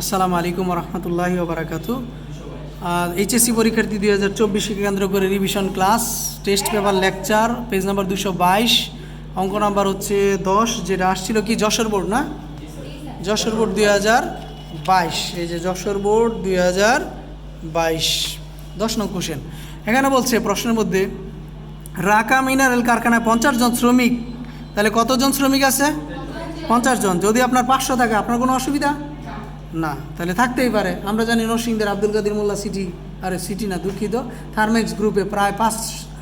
আসসালামু আলাইকুম রহমতুল্লাহি ওবরাকাতু। এইচএসসি পরীক্ষার্থী দুই হাজার চব্বিশকে কেন্দ্র করে revision class test paper lecture page number দুশো বাইশ, অঙ্ক নাম্বার হচ্ছে দশ, যেটা আসছিল কি যশোর বোর্ড না? যশোর বোর্ড দুই হাজার বাইশ, এই যে যশোর বোর্ড দুই হাজার বাইশ, দশ নং কোশ্চেন এখানে বলছে, প্রশ্নের মধ্যে, রাকা মিনারেল কারখানায় পঞ্চাশ জন শ্রমিক, তাহলে কতজন শ্রমিক আছে? পঞ্চাশ জন। যদি আপনার পাঁচশো থাকে, আপনার কোনো অসুবিধা? না, তাহলে থাকতেই পারে। আমরা জানি নরসিংদের আব্দুল কাদির মোল্লা সিটি, আরে সিটি না, দুঃখিত। থার্মেক্স গ্রুপে প্রায় পাঁচ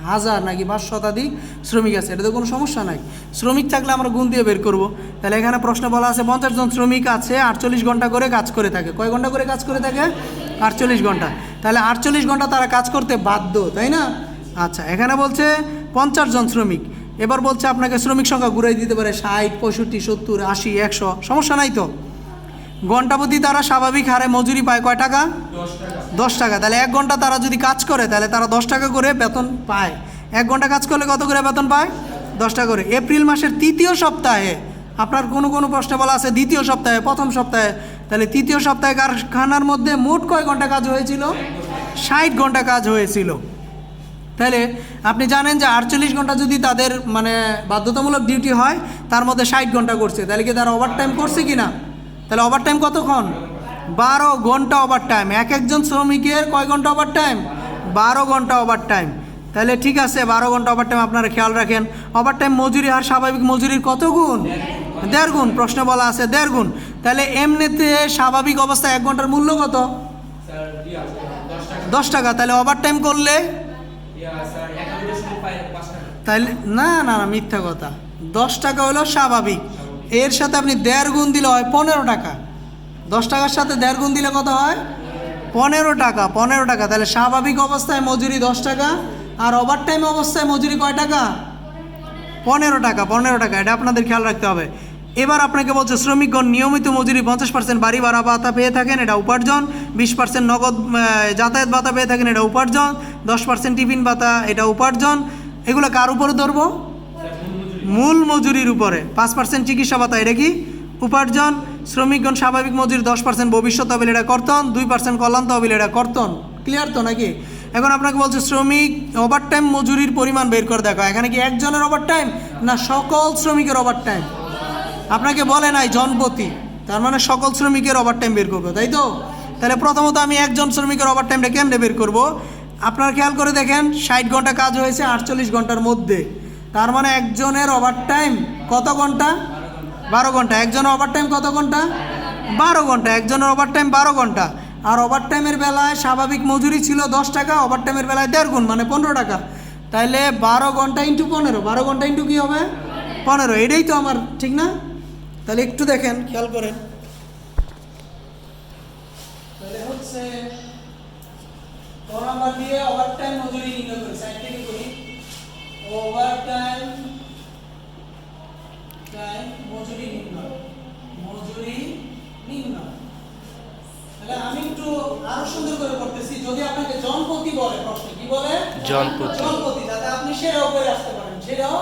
হাজার নাকি পাঁচ শতাধিক শ্রমিক আছে। এটা তো কোনো সমস্যা নাই। শ্রমিক থাকলে আমরা গুণ দিয়ে বের করব। তাহলে এখানে প্রশ্ন বলা আছে, পঞ্চাশ জন শ্রমিক আছে, আটচল্লিশ ঘণ্টা করে কাজ করে থাকে। কয় ঘণ্টা করে কাজ করে থাকে? আটচল্লিশ ঘণ্টা। তাহলে আটচল্লিশ ঘণ্টা তারা কাজ করতে বাধ্য, তাই না? আচ্ছা এখানে বলছে পঞ্চাশ জন শ্রমিক। এবার বলছে আপনাকে শ্রমিক সংখ্যা ঘুরাই দিতে পারে ষাট, পঁয়ষট্টি, সত্তর, আশি, একশো। সমস্যা নাই তো? ঘন্টাপ্রতি তারা স্বাভাবিক হারে মজুরি পায় কয় টাকা? দশ টাকা। তাহলে এক ঘণ্টা তারা যদি কাজ করে, তাহলে তারা দশ টাকা করে বেতন পায়। এক ঘণ্টা কাজ করলে কত করে বেতন পায়? দশ টাকা করে। এপ্রিল মাসের তৃতীয় সপ্তাহে, আপনার কোনো কোনো প্রশ্নে বলা আছে দ্বিতীয় সপ্তাহে, প্রথম সপ্তাহে। তাহলে তৃতীয় সপ্তাহে কারখানার মধ্যে মোট কয় ঘণ্টা কাজ হয়েছিল? ষাট ঘণ্টা কাজ হয়েছিল। তাহলে আপনি জানেন যে আটচল্লিশ ঘণ্টা যদি তাদের মানে বাধ্যতামূলক ডিউটি হয়, তার মধ্যে ষাট ঘণ্টা করছে। তাহলে কি তারা ওভার টাইম করছে কি না তাহলে ওভার টাইম কতক্ষণ? বারো ঘণ্টা ওভার টাইম এক একজন শ্রমিকের কয় ঘণ্টা ওভার টাইম বারো ঘণ্টা ওভার টাইম তাহলে ঠিক আছে, বারো ঘণ্টা ওভার টাইম আপনারা খেয়াল রাখেন। ওভার টাইম মজুরি আর স্বাভাবিক মজুরির কত গুণ? দেড় গুণ, প্রশ্ন বলা আছে, দেড় গুণ। তাহলে এমনিতে স্বাভাবিক অবস্থায় এক ঘণ্টার মূল্য কত? দশ টাকা। তাহলে ওভার টাইম করলে? তাহলে, না না না, মিথ্যা কথা। দশ টাকা হলো স্বাভাবিক। এর সাথে আপনি দেড় গুণ দিলে হয় পনেরো টাকা। দশ টাকার সাথে দেড় গুণ দিলে কত হয়? পনেরো টাকা পনেরো টাকা। তাহলে স্বাভাবিক অবস্থায় মজুরি দশ টাকা, আর ওভার টাইম অবস্থায় মজুরি কয় টাকা? পনেরো টাকা পনেরো টাকা। এটা আপনাদের খেয়াল রাখতে হবে। এবার আপনাকে বলছে, শ্রমিকগণ নিয়মিত মজুরি পঞ্চাশ পার্সেন্ট বাড়ি ভাড়া ভাতা পেয়ে থাকেন, এটা উপার্জন। বিশ পার্সেন্ট নগদ যাতায়াত ভাতা পেয়ে থাকেন, এটা উপার্জন। দশ পার্সেন্ট টিফিন ভাতা, এটা উপার্জন। এগুলো কার উপরে ধরবো? মূল মজুরির উপরে। পাঁচ পার্সেন্ট চিকিৎসা ভাতা, এটা কি? উপার্জন, শ্রমিকগণ স্বাভাবিক মজুরি, দশ পার্সেন্ট ভবিষ্যৎ তহবিল, এটা কর্তন, দুই পার্সেন্ট কল্যাণ তহবিল, এটা কর্তন। ক্লিয়ার তো নাকি? এখন আপনাকে বলছে, শ্রমিক ওভার টাইম মজুরির পরিমাণ বের করে দেখো। এখানে কি একজনের ওভার টাইম না সকল শ্রমিকের ওভার টাইম আপনাকে বলে নাই, জনপতি। তার মানে সকল শ্রমিকের ওভার টাইম বের করব, তাই তো? তাহলে প্রথমত আমি একজন শ্রমিকের ওভার টাইমটা কেমনে বের করব? আপনারা খেয়াল করে দেখেন, ষাট ঘণ্টা কাজ হয়েছে, আটচল্লিশ ঘণ্টার মধ্যে। তার মানে একজনের ওভার টাইম কত ঘণ্টা? বারো ঘণ্টা। একজনের ওভার টাইম কত ঘণ্টা? বারো ঘণ্টা। একজনের ওভার টাইম বারো ঘণ্টা। আর ওভার টাইমের বেলায় স্বাভাবিক মজুরি ছিল দশ টাকা ওভার টাইমের বেলায় দেড় গুণ মানে পনেরো টাকা। তাইলে বারো ঘণ্টা ইন্টু পনেরো। বারো ঘণ্টা ইন্টু কী হবে? পনেরো। এটাই তো আমার, ঠিক না? তাহলে একটু দেখেন, খেয়াল করেন। তাহলে হচ্ছে দিয়ে ওভারটাইম মজুরি নির্ণয় করি সাইড ওভারটাইম টাইম মজুরি নির্ণয় মজুরি নির্ণয় তাহলে আমি একটু আরও সুন্দর করে করতেছি যদি আপনাকে জনপতি বলে প্রশ্নে কি বলে? জনপতি। জনপতি যাতে আপনি সেরাও করে আসতে পারেন। সেরাও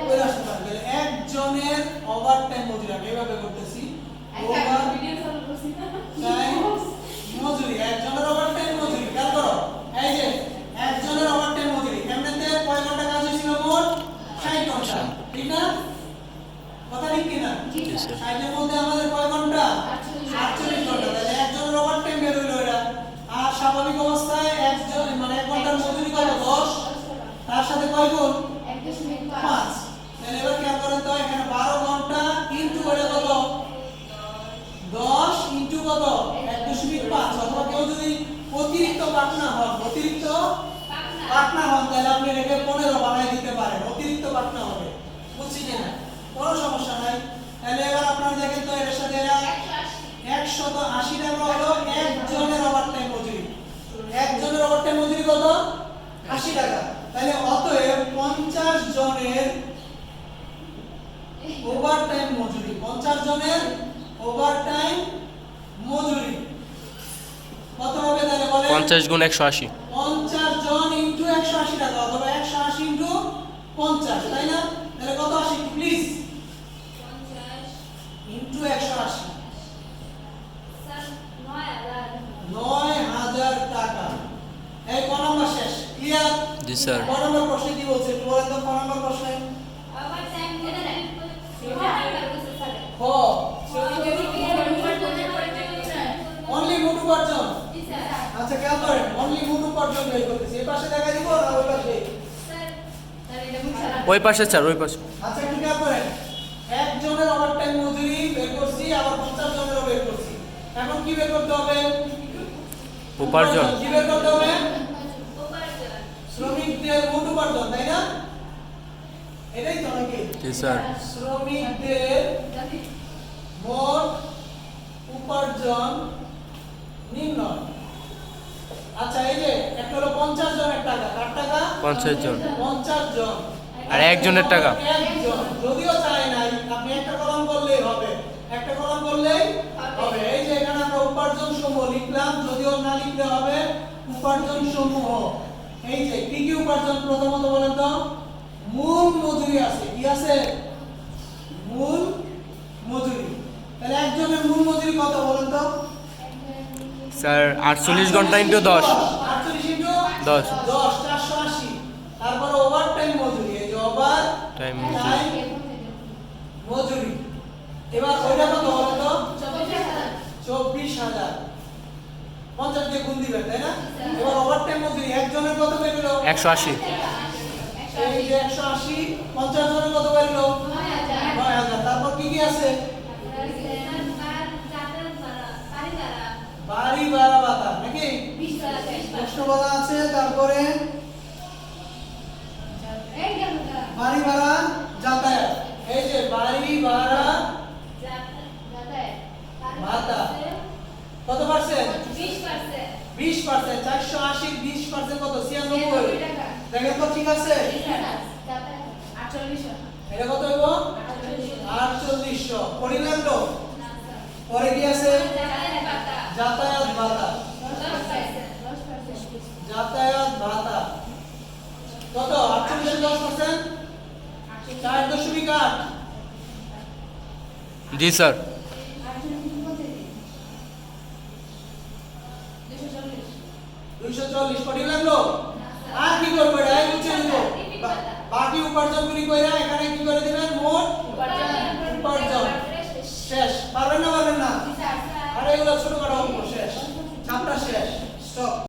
করে আসতে পারেন। তাহলে একজনের ওভারটাইম মজুরি আমি এভাবে করতেছি ওভার টাইম মজুরি একজনের ওভারটাইম মজুরি। খেয়াল করো। এই যে ঘণ্টা ঠিক না কথা ঠিক কি না স্যার। 60 এর মধ্যে আমাদের কয় ঘণ্টা? 48 ঘণ্টা। তাহলে একজনের ওভারটাইম বের হইল এটা আর স্বাভাবিক অবস্থায় একজন মানে এক ঘণ্টার মজুরি কত 10 তার সাথে কয় গুণ? 5 তাহলে এবার খেয়াল করেন তো এখানে 12 ঘণ্টা ইনটু এটা কত? দশ ইন্টু কত? এক দশমিক পাঁচ। অথবা কেউ যদি অতিরিক্ত পাটনা হন অতিরিক্ত পাটনা হন তাহলে আপনি রেখে পনেরো বানাই দিতে পারেন। অতিরিক্ত পাটনা হবে বুঝছি কিনা কোনো সমস্যা নাই তাহলে এবার আপনারা দেখেন তো এর সাথে এরা একশত আশি টাকা হলো একজনের ওভার টাইম মজুরি। একজনের ওভার টাইম মজুরি কত? আশি টাকা। তাহলে অতএব পঞ্চাশ জনের ওভার টাইম মজুরি। পঞ্চাশ জনের ওভার টাইম মজুরি। কত হবে তাহলে বলে পঞ্চাশ গুণ একশো আশি। পঞ্চাশ জন ইন্টু একশো আশি টাকা অথবা একশো আশি ইন্টু পঞ্চাশ তাই না? তাহলে কত আসি প্লিজ ইন্টু একশো আশি। জি স্যার। ক নম্বর প্রশ্নে কি বলছে? একটু বলেন তো ক নম্বর প্রশ্নে? অনলি মোট উপার্জন। আচ্ছা খেয়াল করেন অনলি মোট উপার্জন বের করতেছি। এই পাশে দেখা দিব না ওই পাশে? ওই পাশে স্যার ওই পাশে। আচ্ছা একটু খেয়াল করেন। একজনের ওভারটাইম মজুরি বের করছি আবার পঞ্চাশ জনেরও বের করছি। এখন কি বের করতে হবে? উপার্জন। কি বের করতে হবে শ্রমিকদের মোট উপার্জন তাই না এটাই তো নাকি জি স্যার। শ্রমিকদের মোট উপার্জন নির্ণয়। আচ্ছা এই যে একটা হলো পঞ্চাশ জনের টাকা কার টাকা? পঞ্চাশ জন। পঞ্চাশ জন। আর একজনের টাকা? একজন। যদিও চাই নাই আপনি একটা কলম করলেই হবে। একটা কলম করলেই হবে। এই যে এখানে আমরা উপার্জন সমূহ লিখলাম যদিও না লিখতে হবে উপার্জন সমূহ। এই যে কি কি উপার্জন প্রথমত বলেন তো? মূল মজুরি আছে। কি আছে? মূল মজুরি তাহলে একজনের মূল মজুরি কত বলেন তো? স্যার আটচল্লিশ ঘণ্টা ইন্টু দশ। আটচল্লিশ ইন্টু দশ। দশ চারশো আশি। তারপরে ওভার টাইম মজুরি এই যে ওভার টাইম টাইম মজুরি এবার ওইটা কত বলেন তো? চব্বিশ হাজার। পঞ্চাশ দিয়ে গুণ দিবেন তাই না? এবার ওভার টাইম মজুরি একজনের কত বেরোলো? একশো আশি। যে একশো আশি পঞ্চাশ জনের কত বেরোলো নয় হাজার। তারপর কি কি আছে? বাড়ি ভাড়া ভাতা নাকি? বলা আছে তারপরে বাড়ি ভাড়া যাতায়াত। এই যে বাড়ি ভাড়া কত পার্সেন্ট বিশ পার্সেন্ট চারশো আশি বিশ পার্সেন্ট কত? ছিয়ানব্বই দেখেন তো ঠিক আছে? এটা কত হইব? আটচল্লিশশো। পরিমাণ তো? পরে কি আছে? যাতায়াত ভাতা। যাতায়াত ভাতা। কত? আটচল্লিশশো দশ পার্সেন্ট চার দশমিক আট। জি স্যার। দুইশো চল্লিশ। কোটি লাগল? আর কি করব? এটা নিচে নিব। বাকি উপার্জন গুলি কইরা এখানে কি করে দিবেন? মোট উপার্জন। শেষ। পারবেন না পারবেন না? আরে এগুলো ছোট বড় অঙ্ক শেষ। চাপটা শেষ। স্টপ।